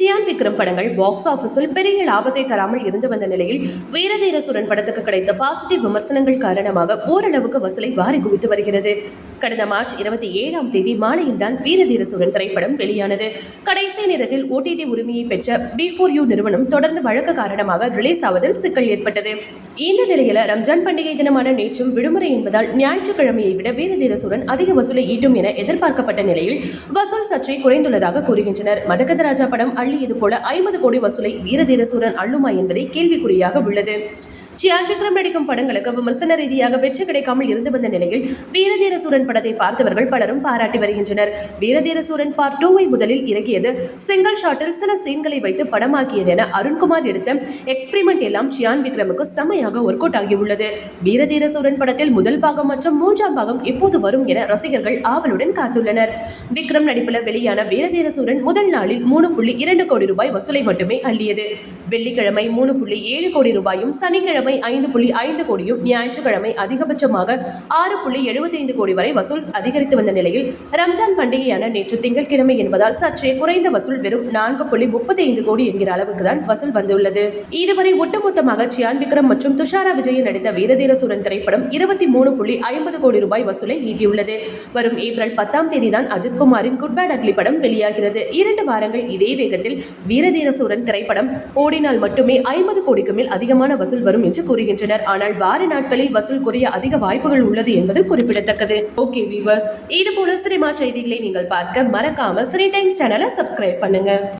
சியான் விக்ரம் படங்கள் பாக்ஸ் ஆஃபீஸில் பெரிய லாபத்தை தராமல் இருந்து வந்த நிலையில் வீரதீரசுடன் படத்துக்கு கிடைத்த பாசிட்டிவ் விமர்சனங்கள் காரணமாக ஓரளவுக்கு வசூலை வாரி குவித்து வருகிறது. கடந்த மார்ச் இருபத்தி ஏழாம் தேதி மாலையில்தான் வீரதீரசுரன் திரைப்படம் வெளியானது. கடைசி நேரத்தில் ஓடிடி உரிமையை பெற்ற பி ஃபோர் யூ நிறுவனம் தொடர்ந்து வழக்கு காரணமாக ரிலீஸ் ஆவதில் சிக்கல் ஏற்பட்டது. இந்த நிலையில ரம்ஜான் பண்டிகை தினமான நேற்றும் விடுமுறை என்பதால் ஞாயிற்றுக்கிழமையை விட வீரதீரசுடன் அதிக வசூலை ஈட்டும் என எதிர்பார்க்கப்பட்ட நிலையில் வசூல் சற்றே குறைந்துள்ளதாக கூறுகின்றனர். மதகதராஜா படம் அள்ளியது போல ஐம்பது கோடி வசூலை வீரதீரசூரன் அள்ளுமா என்பதை கேள்விக்குறியாக உள்ளது. ஜியான் விக்ரம் நடிக்கும் படங்களுக்கு விமர்சன ரீதியாக வெற்றி கிடைக்காமல் இருந்து வந்த நிலையில் வீரதீரசூரன் படத்தை பார்த்தவர்கள் பலரும் பாராட்டி வருகின்றனர். வீரதீரசூரன் பார்ட் டூவை முதலில் இறக்கியது சிங்கிள் ஷாட்டில் சில சீன்களை வைத்து படமாக்கியது என அருண்குமார் எடுத்த எக்ஸ்பிரிமெண்ட் எல்லாம் சியான் விக்ரமுக்கு செம்மையாக ஒர்க் அவுட் ஆகியுள்ளது. வீரதீரசூரன் படத்தில் முதல் பாகம் மற்றும் மூன்றாம் பாகம் எப்போது வரும் என ரசிகர்கள் ஆவலுடன் காத்துள்ளனர். விக்ரம் நடிப்பில் வெளியான வீரதீரசூரன் முதல் நாளில் மூணு புள்ளி இரண்டு இரண்டு கோடி ரூபாய் வசூலை மட்டுமே அள்ளியது. வெள்ளிக்கிழமை மூணு புள்ளி ஏழு கோடி ரூபாயும் சனிக்கிழமை ஐந்து புள்ளி ஐந்து கோடியும் ஞாயிற்றுக்கிழமை அதிகபட்சமாக ஆறு புள்ளி எழுபத்தைந்து கோடி வரை வசூல் அதிகரித்து வந்த நிலையில் ரம்ஜான் பண்டிகையான நேற்று திங்கட்கிழமை என்பதால் சற்றே குறைந்த வசூல் வெறும் நான்கு புள்ளி முப்பத்தி ஐந்து கோடி என்கிற அளவுக்கு தான் வசூல் வந்துள்ளது. இதுவரை ஒட்டுமொத்தமாக சியான் விக்ரம் மற்றும் துஷாரா விஜயன் நடித்த வீரதீர சூரன் திரைப்படம் இருபத்தி மூணு புள்ளி ஐம்பது கோடி ரூபாய் வசூலை ஈட்டியுள்ளது வரும் ஏப்ரல் பத்தாம் தேதி தான் அஜித்குமாரின் குட் பேட் அக்லி படம் வெளியாகிறது. இரண்டு வாரங்கள் இதே வேகத்தில் வீரதீர வீரதீரசூரன் திரைப்படம் ஓடினால் மட்டுமே ஐம்பது கோடிக்கு மேல் அதிகமான வசூல் வரும் என்று கூறுகின்றனர். ஆனால் வார நாட்களில் வசூல் குறைய அதிக வாய்ப்புகள் உள்ளது என்பது குறிப்பிடத்தக்கது. ஓகே வீவர்ஸ் இது போல சினிமா செய்திகளை நீங்கள் பார்க்க மறக்காம சினி டைம்ஸ் சேனலை சப்ஸ்கிரைப் பண்ணுங்க.